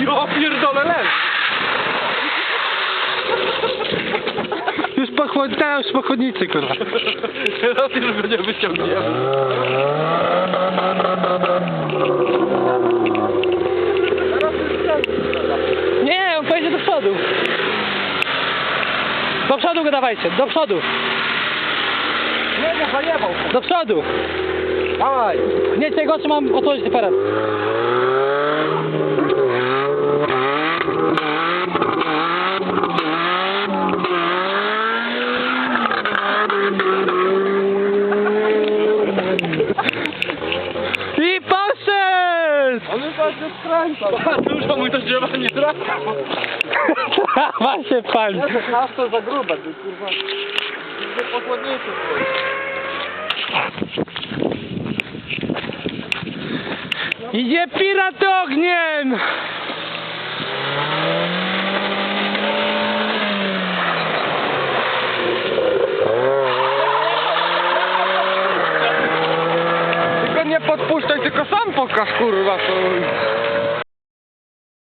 Ja pierdolę leż! Już pochłod... teraz już po chodnicy, kurwa. Teraz już go nie wyciągniemy. Nie, on pojedzie do przodu. Do przodu go dawajcie, do przodu. Nie, nie, zajebał. Do przodu. Dawaj. Pchniecie go, czy mam otworzyć aparat? I poszedł! On chyba się skręca. Dużo mój to drzewa nie trafia. Trawa się pali. Nas to za grube, ty kurwa. Nie pochłodniejszy twój. Idzie pirat ogniem! Podpuszczaj, tylko sam pokaż kurwa to.